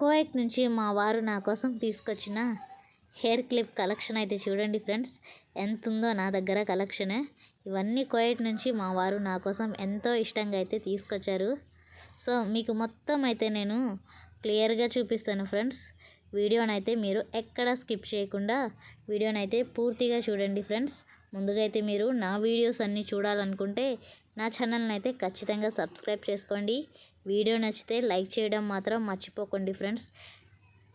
కోయట్ నుంచి మా వారు నా కోసం తీసుకొచ్చిన హెయిర్ క్లిప్ కలెక్షన్ అయితే చూడండి ఫ్రెండ్స్. ఎంత ఉందో నా దగ్గర కలెక్షన్. ఇవన్నీ కోయట్ నుంచి మా వారు నా కోసం ఎంతో ఇష్టంగా అయితే తీసుకొచ్చారు. సో మీకు మొత్తం అయితే నేను క్లియర్గా చూపిస్తాను ఫ్రెండ్స్. వీడియోనైతే మీరు ఎక్కడ స్కిప్ చేయకుండా వీడియోనైతే పూర్తిగా చూడండి ఫ్రెండ్స్. ముందుగా అయితే మీరు నా వీడియోస్ అన్నీ చూడాలనుకుంటే నా ఛానల్ని అయితే ఖచ్చితంగా సబ్స్క్రైబ్ చేసుకోండి. వీడియో నచ్చితే లైక్ చేయడం మాత్రం మర్చిపోకండి ఫ్రెండ్స్.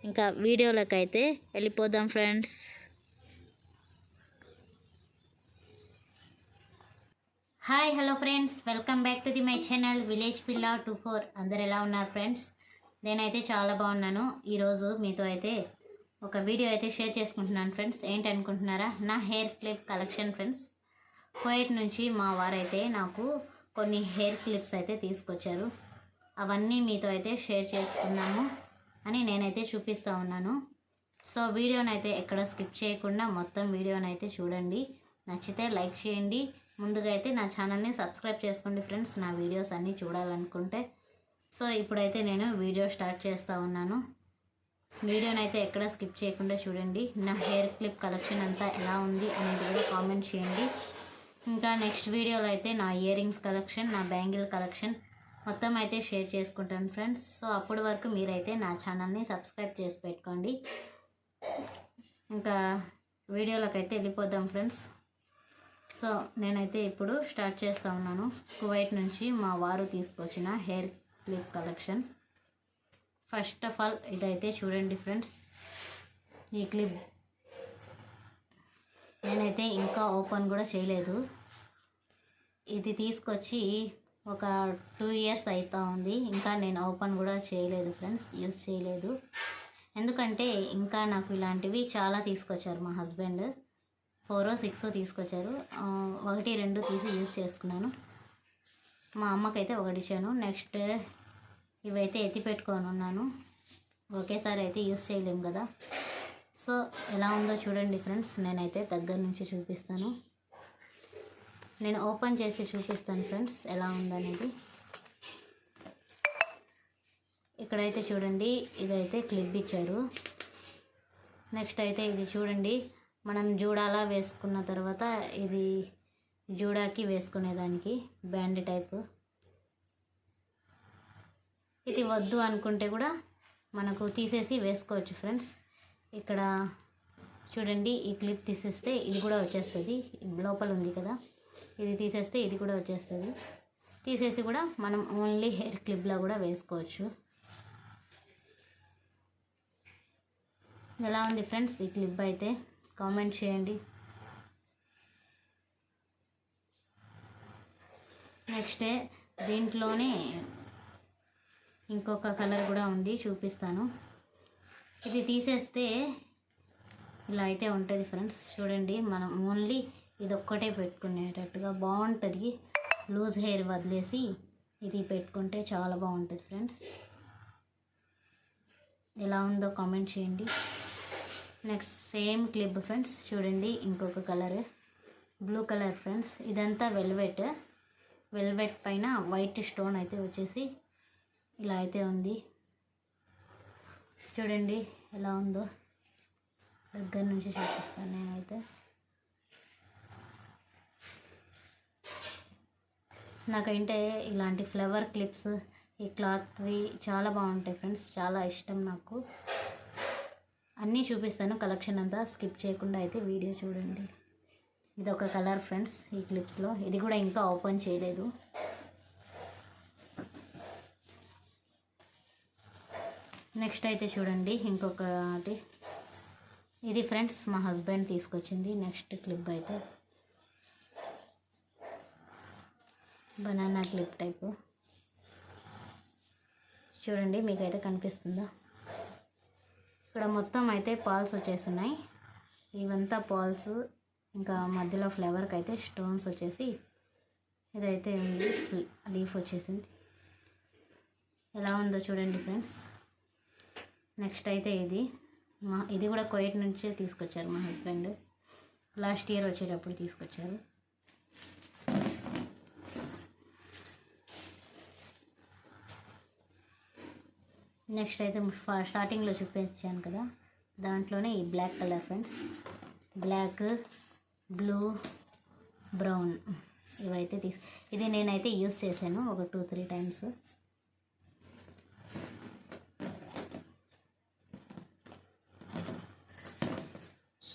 ఇంకా వీడియోలోకి అయితే వెళ్ళిపోదాం friends. Hi hello friends. Welcome back to the my channel village Pilla two four. అందరు ఎలా ఉన్నారు ఫ్రెండ్స్? నేనైతే చాలా బాగున్నాను. ఈరోజు మీతో అయితే ఒక వీడియో అయితే షేర్ చేసుకుంటున్నాను ఫ్రెండ్స్. ఏంటి అనుకుంటున్నారా? నా హెయిర్ క్లిప్ కలెక్షన్ ఫ్రెండ్స్. కోయట్ నుంచి మా వారైతే నాకు కొన్ని హెయిర్ క్లిప్స్ అయితే తీసుకొచ్చారు. అవన్నీ మీతో అయితే షేర్ చేసుకున్నాము అని నేనైతే చూపిస్తూ ఉన్నాను. సో వీడియోనైతే ఎక్కడ స్కిప్ చేయకుండా మొత్తం వీడియోనైతే చూడండి. నచ్చితే లైక్ చేయండి. ముందుగా అయితే నా ఛానల్ని సబ్స్క్రైబ్ చేసుకోండి ఫ్రెండ్స్. నా వీడియోస్ అన్నీ చూడాలనుకుంటే. సో ఇప్పుడైతే నేను వీడియో స్టార్ట్ చేస్తూ ఉన్నాను. వీడియోనైతే ఎక్కడ స్కిప్ చేయకుండా చూడండి. నా హెయిర్ క్లిప్ కలెక్షన్ అంతా ఎలా ఉంది అనేది కూడా కామెంట్ చేయండి. ఇంకా నెక్స్ట్ వీడియోలో అయితే నా ఇయర్ రింగ్స్ కలెక్షన్ నా బ్యాంగిల్ కలెక్షన్ మొత్తం అయితే షేర్ చేసుకుంటాను ఫ్రెండ్స్. సో అప్పటి వరకు మీరైతే నా ఛానల్ని సబ్స్క్రైబ్ చేసి పెట్టుకోండి. ఇంకా వీడియోలోకి అయితే వెళ్ళిపోదాం ఫ్రెండ్స్. సో నేనైతే ఇప్పుడు స్టార్ట్ చేస్తూ ఉన్నాను. కువైట్ నుంచి మా వారు తీసుకొచ్చిన hair clip collection. First of all ఇదైతే చూడండి ఫ్రెండ్స్. ఈ క్లిప్ నేనైతే ఇంకా ఓపెన్ కూడా చేయలేదు. ఇది తీసుకొచ్చి ఒక టూ ఇయర్స్ అవుతా ఉంది. ఇంకా నేను ఓపెన్ కూడా చేయలేదు ఫ్రెండ్స్ యూస్ చేయలేదు. ఎందుకంటే ఇంకా నాకు ఇలాంటివి చాలా తీసుకొచ్చారు మా హస్బెండ్. ఫోరో సిక్స్ తీసుకొచ్చారు. ఒకటి రెండు తీసి యూస్ చేసుకున్నాను. మా అమ్మకైతే ఒకటి ఇచ్చాను. నెక్స్ట్ ఇవైతే ఎత్తి పెట్టుకొని ఉన్నాను. ఒకేసారి అయితే యూస్ చేయలేము కదా. సో ఎలా ఉందో చూడండి ఫ్రెండ్స్. నేనైతే దగ్గర నుంచి చూపిస్తాను. నేను ఓపెన్ చేసి చూపిస్తాను ఫ్రెండ్స్ ఎలా ఉందనేది. ఇక్కడైతే చూడండి ఇదైతే క్లిప్ ఇచ్చారు. నెక్స్ట్ అయితే ఇది చూడండి మనం జూడాలా వేసుకున్న తర్వాత ఇది జూడాకి వేసుకునేదానికి బ్యాండ్ టైపు. ఇది వద్దు అనుకుంటే కూడా మనకు తీసేసి వేసుకోవచ్చు ఫ్రెండ్స్. ఇక్కడ చూడండి ఈ క్లిప్ తీసేస్తే ఇది కూడా వచ్చేస్తుంది లోపల ఉంది కదా. ఇది తీసేస్తే ఇది కూడా వచ్చేస్తుంది. తీసేసి కూడా మనం ఓన్లీ హెయిర్ క్లిప్లో కూడా వేసుకోవచ్చు. ఎలా ఉంది ఫ్రెండ్స్ ఈ క్లిప్ అయితే? కామెంట్ చేయండి. నెక్స్ట్ దీంట్లోనే ఇంకొక కలర్ కూడా ఉంది చూపిస్తాను. ఇది తీసేస్తే ఇలా అయితే ఉంటుంది ఫ్రెండ్స్. చూడండి మనం ఓన్లీ ఇది ఒక్కటే పెట్టుకునేటట్టుగా బాగుంటుంది. లూజ్ హెయిర్ వదిలేసి ఇది పెట్టుకుంటే చాలా బాగుంటుంది ఫ్రెండ్స్. ఎలా ఉందో కామెంట్ చేయండి. నెక్స్ట్ సేమ్ క్లిప్ ఫ్రెండ్స్ చూడండి ఇంకొక కలర్. బ్లూ కలర్ ఫ్రెండ్స్ ఇదంతా వెల్వెట్. వెల్వెట్ పైన వైట్ స్టోన్ అయితే వచ్చేసి ఇలా అయితే ఉంది. చూడండి ఎలా ఉందో. దగ్గర నుంచి చూపిస్తాను నేనైతే. నాకంటే ఇలాంటి ఫ్లవర్ క్లిప్స్ ఈ క్లాత్వి చాలా బాగుంటాయి ఫ్రెండ్స్. చాలా ఇష్టం నాకు. అన్నీ చూపిస్తాను కలెక్షన్ అంతా స్కిప్ చేయకుండా అయితే వీడియో చూడండి. ఇది ఒక కలర్ ఫ్రెండ్స్ ఈ క్లిప్స్లో. ఇది కూడా ఇంకా ఓపెన్ చేయలేదు. నెక్స్ట్ అయితే చూడండి ఇంకొకటి. ఇది ఫ్రెండ్స్ మా హస్బెండ్ తీసుకొచ్చింది. నెక్స్ట్ క్లిప్ అయితే. Banana clip type. చూడండి మీకైతే కనిపిస్తుందా? ఇక్కడ మొత్తం అయితే పాల్స్ వచ్చేస్తున్నాయి. ఇవంతా పాల్స్ ఇంకా మధ్యలో ఫ్లవర్కి అయితే స్టోన్స్ వచ్చేసి ఇదైతే ఉంది. లీఫ్ వచ్చేసింది. ఎలా ఉందో చూడండి ఫ్రెండ్స్. నెక్స్ట్ అయితే ఇది. మా ఇది కూడా కోయట్ నుంచే తీసుకొచ్చారు మా హస్బెండ్. లాస్ట్ ఇయర్ వచ్చేటప్పుడు తీసుకొచ్చారు. నెక్స్ట్ అయితే ఫ- స్టార్టింగ్లో చూపించాను కదా. దాంట్లోనే ఈ black colour friends black blue brown ఇవైతే తీసు ఇది నేనైతే యూస్ చేశాను ఒక టూ త్రీ టైమ్స్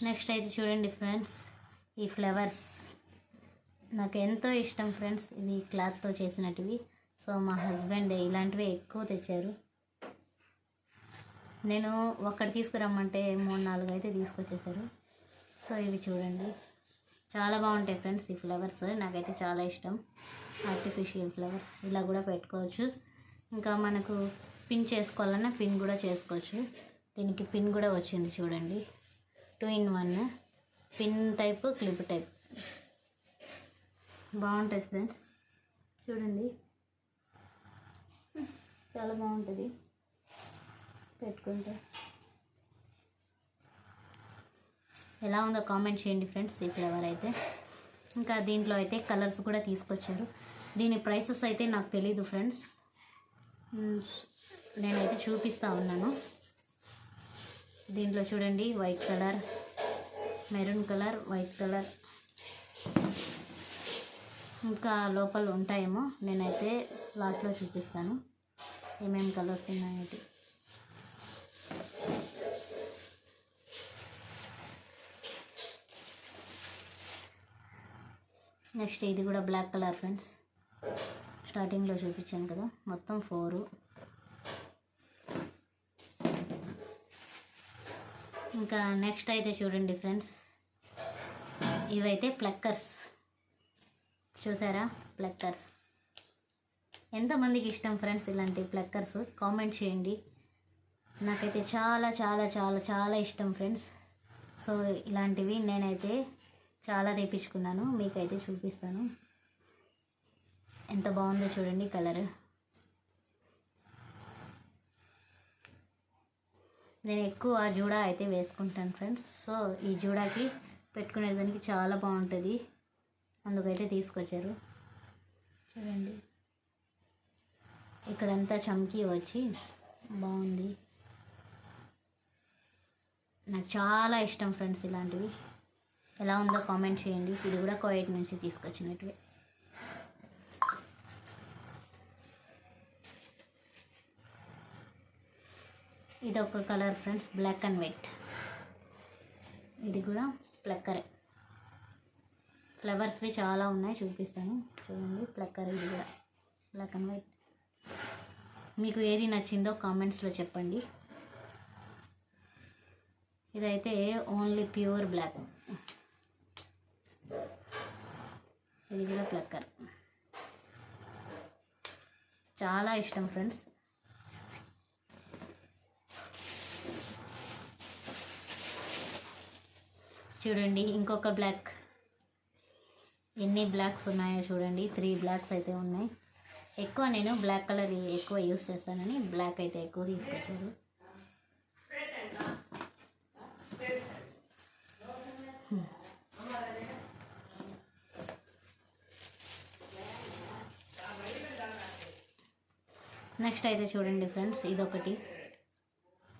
నెక్స్ట్ అయితే చూడండి ఫ్రెండ్స్ ఈ ఫ్లవర్స్ నాకు ఎంతో ఇష్టం ఫ్రెండ్స్ ఇవి క్లాత్తో చేసినటివి. సో మా హస్బెండ్ ఇలాంటివి ఎక్కువ తెచ్చారు. నేను ఒక్కటి తీసుకురమ్మంటే మూడు నాలుగు అయితే తీసుకొచ్చేసారు సో ఇవి చూడండి. చాలా బాగుంటాయి ఫ్రెండ్స్ ఈ ఫ్లవర్స్. నాకైతే చాలా ఇష్టం. ఆర్టిఫిషియల్ ఫ్లవర్స్ ఇలా కూడా పెట్టుకోవచ్చు. ఇంకా మనకు పిన్ చేసుకోవాలన్నా పిన్ కూడా చేసుకోవచ్చు. దీనికి పిన్ కూడా వచ్చింది చూడండి. Two in one pin type clip type బాగుంటుంది ఫ్రెండ్స్. చూడండి. చాలా బాగుంటుంది. పెట్టుకుంటే. ఎలా ఉందో కామెంట్ చేయండి ఫ్రెండ్స్ ఈ ఫ్లేవర్ అయితే. ఇంకా దీంట్లో అయితే కలర్స్ కూడా తీసుకొచ్చారు. దీని ప్రైసెస్ అయితే నాకు తెలీదు ఫ్రెండ్స్. నేనైతే చూపిస్తూ ఉన్నాను. దీంట్లో చూడండి white colour maroon colour white colour. ఇంకా లోపల ఉంటాయేమో నేనైతే లాస్ట్లో చూపిస్తాను. ఏమేమి కలర్స్ ఉన్నాయంటే నెక్స్ట్ ఇది కూడా బ్లాక్ కలర్ ఫ్రెండ్స్. స్టార్టింగ్లో చూపించాను కదా మొత్తం ఫోరు. ఇంకా నెక్స్ట్ అయితే చూడండి ఫ్రెండ్స్. ఇవైతే ప్లక్కర్స్. చూసారా? ప్లక్కర్స్. ఎంతమందికి ఇష్టం ఫ్రెండ్స్ ఇలాంటి ప్లక్కర్స్? కామెంట్ చేయండి. నాకైతే చాలా చాలా చాలా చాలా ఇష్టం ఫ్రెండ్స్. సో ఇలాంటివి నేనైతే చాలా తెప్పించుకున్నాను. మీకైతే చూపిస్తాను. ఎంత బాగుందో చూడండి కలర్. నేను ఎక్కువ జూడా అయితే వేసుకుంటాను ఫ్రెండ్స్. సో ఈ జూడాకి పెట్టుకునే దానికి చాలా బాగుంటుంది. అందుకైతే తీసుకొచ్చారు. చూడండి. ఇక్కడంతా చమ్కి వచ్చి బాగుంది. నాకు చాలా ఇష్టం ఫ్రెండ్స్ ఇలాంటివి. ఎలా ఉందో కామెంట్ చేయండి. ఇది కూడా కోయట్ నుంచి తీసుకొచ్చినట్టు ఇది ఒక colour friends black and white. ఇది కూడా ప్లక్కరే. ఫ్లవర్స్వి చాలా ఉన్నాయి చూపిస్తాను. చూడండి ప్లక్కర్ ఇది కూడా. బ్లాక్ అండ్ వైట్ మీకు ఏది నచ్చిందో కామెంట్స్లో చెప్పండి. ఇదైతే ఓన్లీ ప్యూర్ బ్లాక్ ఇది కూడా ప్లక్కర్ చాలా ఇష్టం ఫ్రెండ్స్. చూడండి ఇంకొక బ్లాక్ ఎన్ని బ్లాక్స్ ఉన్నాయో చూడండి త్రీ బ్లాక్స్ అయితే ఉన్నాయి. ఎక్కువ నేను బ్లాక్ కలర్ ఎక్కువ యూస్ చేస్తానని బ్లాక్ అయితే ఎక్కువ తీసుకొచ్చారు. నెక్స్ట్ అయితే చూడండి ఫ్రెండ్స్ ఇదొకటి.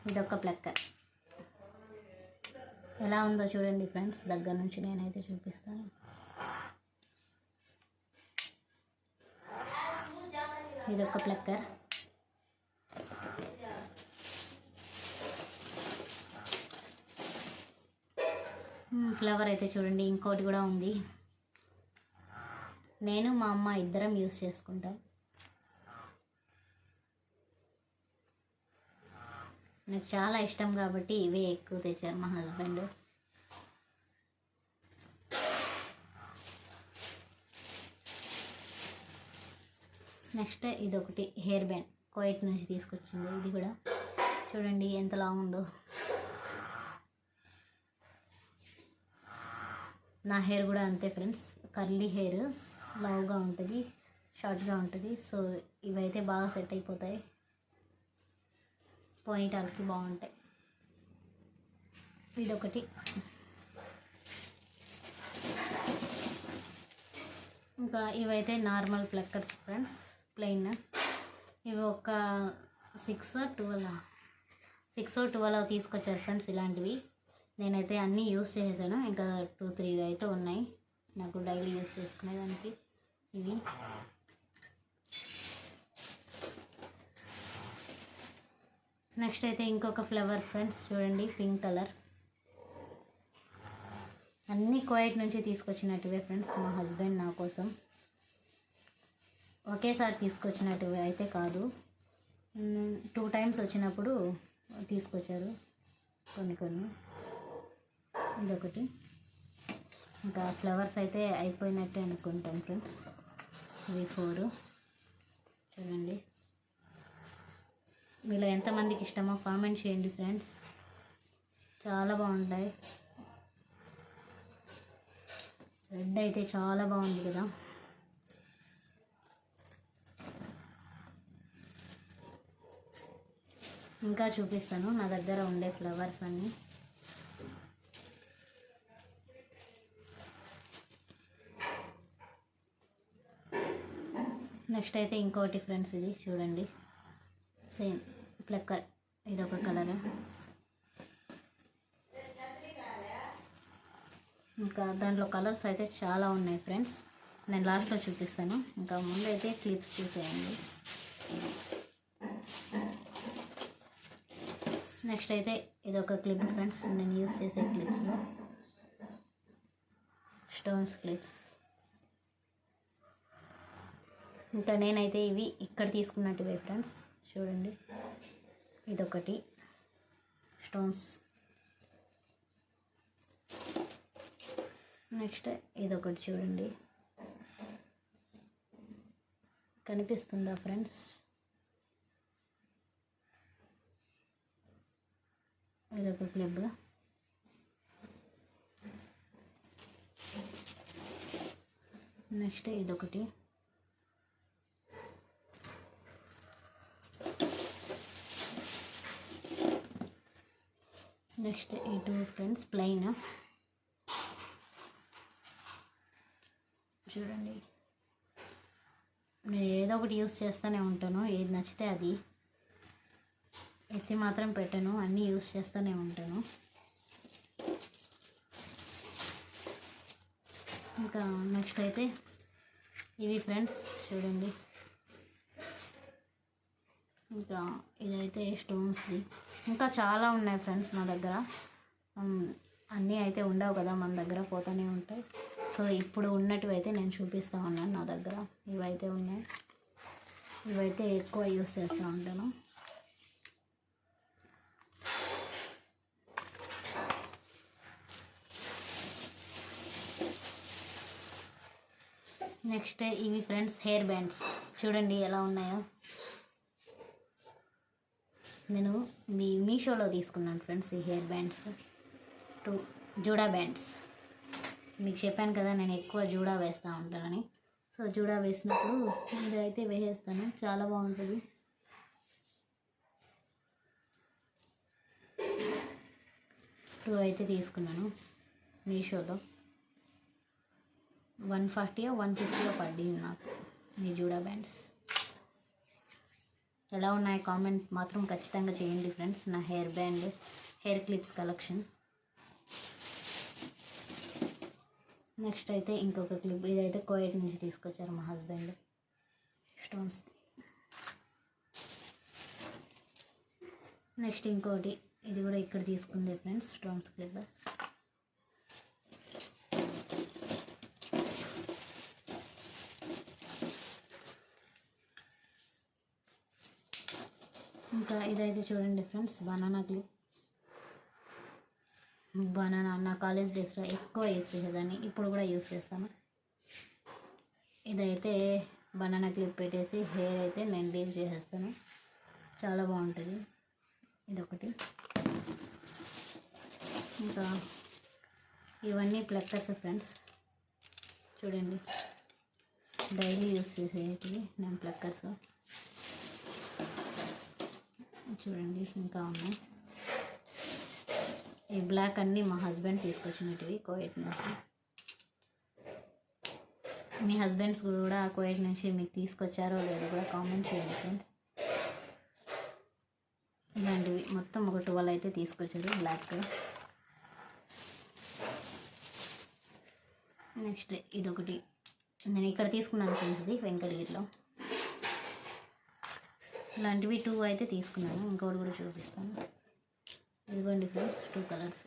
ఇదొక ప్లక్కర్. ఎలా ఉందో చూడండి ఫ్రెండ్స్ దగ్గర నుంచి నేనైతే చూపిస్తాను. ఇదొక ప్లక్కర్. ఫ్లవర్ అయితే చూడండి ఇంకోటి కూడా ఉంది. నేను మా అమ్మ ఇద్దరం యూస్ చేసుకుంటాం. నాకు చాలా ఇష్టం కాబట్టి ఇవే ఎక్కువ తెచ్చారు మా హస్బెండ్. నెక్స్ట్ ఇదొకటి హెయిర్ బ్యాండ్. కోయట్ నుంచి తీసుకొచ్చింది. ఇది కూడా చూడండి ఎంత లాంగ్ ఉందో. నా హెయిర్ కూడా అంతే ఫ్రెండ్స్. కర్లీ హెయిర్ లావుగా ఉంటుంది షార్ట్గా ఉంటుంది. సో ఇవైతే బాగా సెట్ అయిపోతాయి. పోనీటాల్కి బాగుంటాయి. ఇదొకటి. ఇంకా ఇవైతే నార్మల్ ప్లక్కర్స్ ఫ్రెండ్స్ ప్లెయిన్. ఇవి ఒక సిక్స్ ట్వెల్వ్ సిక్స్ ట్వెల్వ్ తీసుకొచ్చారు ఫ్రెండ్స్ ఇలాంటివి. నేనైతే అన్నీ యూస్ చేసేసాను. ఇంకా టూ త్రీ అయితే ఉన్నాయి. నాకు డైలీ యూస్ చేసుకునేదానికి ఇవి. నెక్స్ట్ అయితే ఇంకొక ఫ్లవర్ ఫ్రెండ్స్ చూడండి పింక్ కలర్. అన్నీ కోయట్ నుంచి తీసుకొచ్చినట్టువే ఫ్రెండ్స్ మా హస్బెండ్ నా కోసం. ఒకేసారి తీసుకొచ్చినట్టువే అయితే కాదు. టూ టైమ్స్ వచ్చినప్పుడు తీసుకొచ్చారు కొన్ని కొన్ని. ఇదొకటి. ఇంకా ఫ్లవర్స్ అయితే అయిపోయినట్టే అనుకుంటాం ఫ్రెండ్స్. ఇవి ఫోరు. చూడండి. మీలో ఎంతమందికి ఇష్టమో కామెంట్ చేయండి ఫ్రెండ్స్. చాలా బాగుంటాయి. రెడ్ అయితే చాలా బాగుంది కదా. ఇంకా చూపిస్తాను. నా దగ్గర ఉండే ఫ్లవర్స్ అన్నీ. నెక్స్ట్ అయితే ఇంకోటి ఫ్రెండ్స్ ఇది. చూడండి. సేమ్ ప్లక్కర్ ఇది ఒక కలర్. ఇంకా దాంట్లో కలర్స్ అయితే చాలా ఉన్నాయి ఫ్రెండ్స్. నేను లాస్ట్లో చూపిస్తాను. ఇంకా ముందు అయితే క్లిప్స్ చూసేయండి. నెక్స్ట్ అయితే ఇది ఒక క్లిప్ ఫ్రెండ్స్. నేను యూస్ చేసే క్లిప్స్లో స్టోన్స్ క్లిప్స్. ఇంకా నేనైతే ఇవి ఇక్కడ తీసుకున్నట్టువే ఫ్రెండ్స్. చూడండి. ఇదొకటి. స్టోన్స్. నెక్స్ట్ ఇదొకటి చూడండి. కనిపిస్తుందా ఫ్రెండ్స్? ఇదొక క్లబ్. నెక్స్ట్ ఇదొకటి. నెక్స్ట్ ఈ టూ ఫ్రెండ్స్ ప్లెయిన్. చూడండి. నేను ఏదో ఒకటి యూస్ చేస్తూనే ఉంటాను. ఏది నచ్చితే అది. ఎత్తి మాత్రం పెట్టను. అన్నీ యూస్ చేస్తూనే ఉంటాను. ఇంకా నెక్స్ట్ అయితే ఇవి ఫ్రెండ్స్ చూడండి. ఇంకా ఇదైతే స్టోన్స్ది. ఇంకా చాలా ఉన్నాయి ఫ్రెండ్స్ నా దగ్గర. అన్నీ అయితే ఉండవు కదా మన దగ్గర పోతూనే ఉంటాయి. సో ఇప్పుడు ఉన్నటివి అయితే నేను చూపిస్తూ ఉన్నాను నా దగ్గర. ఇవైతే ఉన్నాయి. ఇవైతే ఎక్కువ యూస్ చేస్తూ ఉంటాను. నెక్స్ట్ ఇవి ఫ్రెండ్స్ హెయిర్ బ్యాండ్స్. చూడండి ఎలా ఉన్నాయో. నేను మీ మీషోలో తీసుకున్నాను ఫ్రెండ్స్ ఈ హెయిర్ బ్యాండ్స్. టూ జూడా బ్యాండ్స్. మీకు చెప్పాను కదా నేను ఎక్కువ జూడా వేస్తూ ఉంటానని. సో జూడా వేసినప్పుడు ఇదైతే వేసేస్తాను. చాలా బాగుంటుంది. టూ అయితే తీసుకున్నాను మీషోలో. వన్ ఫార్టీయో వన్ ఫిఫ్టీయో పడింది నాకు మీ జూడా బ్యాండ్స్. ఎలా ఉన్నాయి కామెంట్ మాత్రం ఖచ్చితంగా చేయండి ఫ్రెండ్స్ నా hair band hair clips collection next అయితే ఇంకొక క్లిప్ ఇదైతే కోయట్ నుంచి తీసుకొచ్చారు మా హస్బెండ్ స్టోన్స్ నెక్స్ట్ ఇంకోటి. ఇది కూడా ఇక్కడ తీసుకుంది ఫ్రెండ్స్ స్టోన్స్ క్లిప్ ఇంకా ఇదైతే చూడండి ఫ్రెండ్స్ బనానా క్లిప్ బనానా నా కాలేజ్ డేస్లో ఎక్కువ యూస్ చేసేదాన్ని ఇప్పుడు కూడా యూస్ చేస్తాను. ఇదైతే బనానా క్లిప్ పెట్టేసి హెయిర్ అయితే నేను లీవ్ చేసేస్తాను. చాలా బాగుంటుంది. ఇదొకటి. ఇంకా ఇవన్నీ ప్లక్కర్స్ ఫ్రెండ్స్. చూడండి. డైలీ యూస్ చేసేటివి నేను ప్లక్కర్స్. చూడండి ఇంకా ఉన్నాయి. ఈ బ్లాక్ అన్నీ మా హస్బెండ్ తీసుకొచ్చినటివి కోయట్ నుంచి. మీ హస్బెండ్స్ కూడా కోయట్ నుంచి మీకు తీసుకొచ్చారో లేదో కూడా కామెంట్ చేయండి ఫ్రెండ్స్ ఇలాంటివి మొత్తం ఒక టువల్ అయితే తీసుకొచ్చారు బ్లాక్ నెక్స్ట్ ఇదొకటి. నేను ఇక్కడ తీసుకున్నాను ఫ్రెండ్స్ ఇది వెంకటగిరిలో. ఇలాంటివి టూ అయితే తీసుకున్నాను. ఇంకోటి కూడా చూపిస్తాను. ఇదిగోండి ఫ్రెండ్స్ టూ కలర్స్.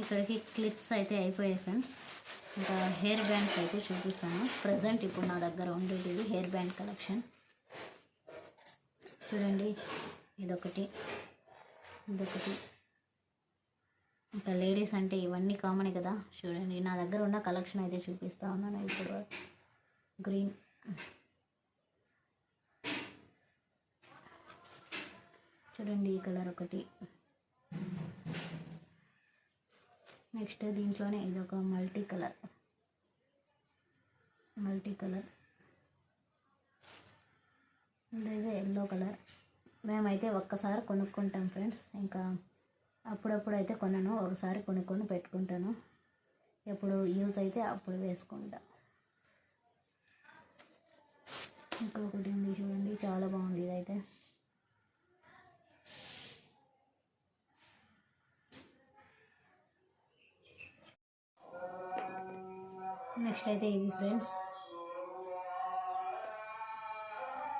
ఇక్కడికి క్లిప్స్ అయితే అయిపోయాయి ఫ్రెండ్స్. ఇంకా హెయిర్ బ్యాండ్స్ అయితే చూపిస్తాను. ప్రజెంట్ ఇప్పుడు నా దగ్గర ఉండేది హెయిర్ బ్యాండ్ కలెక్షన్. చూడండి ఇదొకటి ఇదొకటి. ఇంకా లేడీస్ అంటే ఇవన్నీ కామనే కదా. చూడండి నా దగ్గర ఉన్న కలెక్షన్ అయితే చూపిస్తా ఉన్నాను. ఇప్పుడు గ్రీన్. చూడండి ఈ కలర్ ఒకటి. నెక్స్ట్ దీంట్లోనే ఇది ఒక మల్టీ కలర్. Multi colour. ఇదైతే ఎల్లో కలర్. మేమైతే ఒక్కసారి కొనుక్కుంటాం ఫ్రెండ్స్. ఇంకా అప్పుడప్పుడు అయితే కొనను ఒకసారి కొనుక్కొని పెట్టుకుంటాను. ఎప్పుడు యూజ్ అయితే అప్పుడు వేసుకుంటా. ఇంకొకటి ఉంది చూడండి చాలా బాగుంది ఇదైతే. నెక్స్ట్ అయితే ఇవి ఫ్రెండ్స్.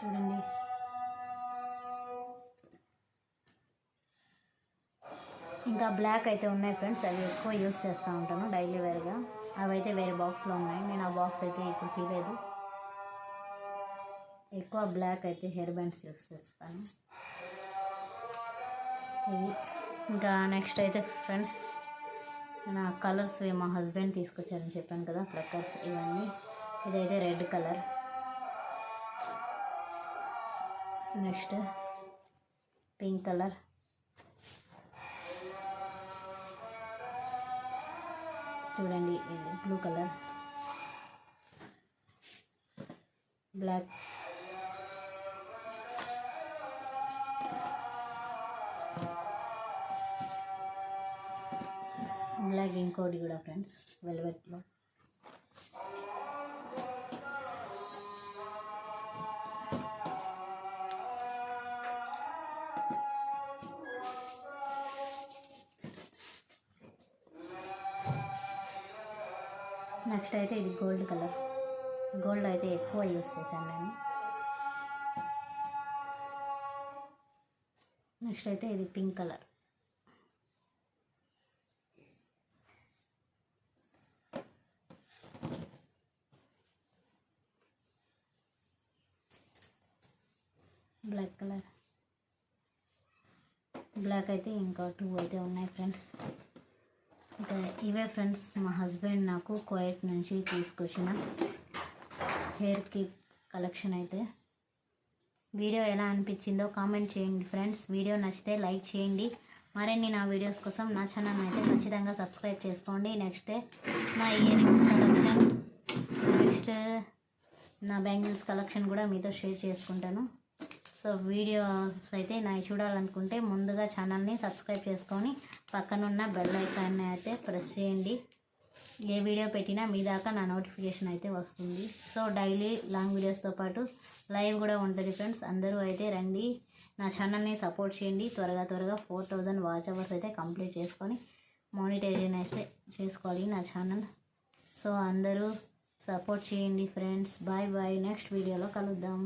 చూడండి. ఇంకా బ్లాక్ అయితే ఉన్నాయి ఫ్రెండ్స్ అవి ఎక్కువ యూస్ చేస్తూ ఉంటాను డైలీ వేర్గా అవి అయితే వేరే బాక్స్లో ఉన్నాయి. నేను ఆ బాక్స్ అయితే ఇప్పుడు తీయలేదు. ఎక్కువ బ్లాక్ అయితే హెయిర్ బ్యాండ్స్ యూస్ చేస్తాను. ఇవి. ఇంకా నెక్స్ట్ అయితే ఫ్రెండ్స్ నా కలర్స్ మా హస్బెండ్ తీసుకొచ్చారని చెప్పాను కదా ఫ్లక్కర్స్ ఇవన్నీ. ఇదైతే red colour next pink colour చూడండి బ్లూ కలర్ బ్లాక్ బ్లాక్ ఇంకోటి కూడా ఫ్రెండ్స్ వెల్వెట్లో నెక్స్ట్ అయితే ఇది గోల్డ్ కలర్. గోల్డ్ అయితే ఎక్కువ యూస్ చేశాను నేను. నెక్స్ట్ అయితే ఇది pink colour. Black colour. Black అయితే ఇంకా టూ అయితే ఉన్నాయి ఫ్రెండ్స్. ఇవే ఫ్రెండ్స్ మా హస్బెండ్ నాకు కోయట్ నుంచి తీసుకొచ్చిన హెయిర్ కిప్ కలెక్షన్ అయితే. వీడియో ఎలా అనిపించిందో కామెంట్ చేయండి ఫ్రెండ్స్. వీడియో నచ్చితే లైక్ చేయండి. మరిన్ని నా వీడియోస్ కోసం నా ఛానల్ అయితే ఖచ్చితంగా సబ్స్క్రైబ్ చేసుకోండి. నెక్స్ట్ నా ఇయర్ రింగ్స్ కలెక్షన్ నెక్స్ట్ నా బ్యాంగిల్స్ కలెక్షన్ కూడా మీతో షేర్ చేసుకుంటాను. సో వీడియోస్ అయితే నాకు చూడాలనుకుంటే ముందుగా ఛానల్ని సబ్స్క్రైబ్ చేసుకొని పక్కనున్న బెల్ ఐకాన్ని అయితే ప్రెస్ చేయండి. ఏ వీడియో పెట్టినా మీ దాకా నా నోటిఫికేషన్ అయితే వస్తుంది. సో డైలీ లాంగ్ వీడియోస్తో పాటు లైవ్ కూడా ఉంటుంది ఫ్రెండ్స్. అందరూ అయితే రండి నా ఛానల్ని సపోర్ట్ చేయండి. త్వరగా త్వరగా ఫోర్ థౌజండ్ వాచ్ అవర్స్ అయితే కంప్లీట్ చేసుకొని మానిటైజేషన్ అయితే చేసుకోవాలి నా ఛానల్. సో అందరూ సపోర్ట్ చేయండి ఫ్రెండ్స్. Bye bye. నెక్స్ట్ వీడియోలో కలుద్దాం.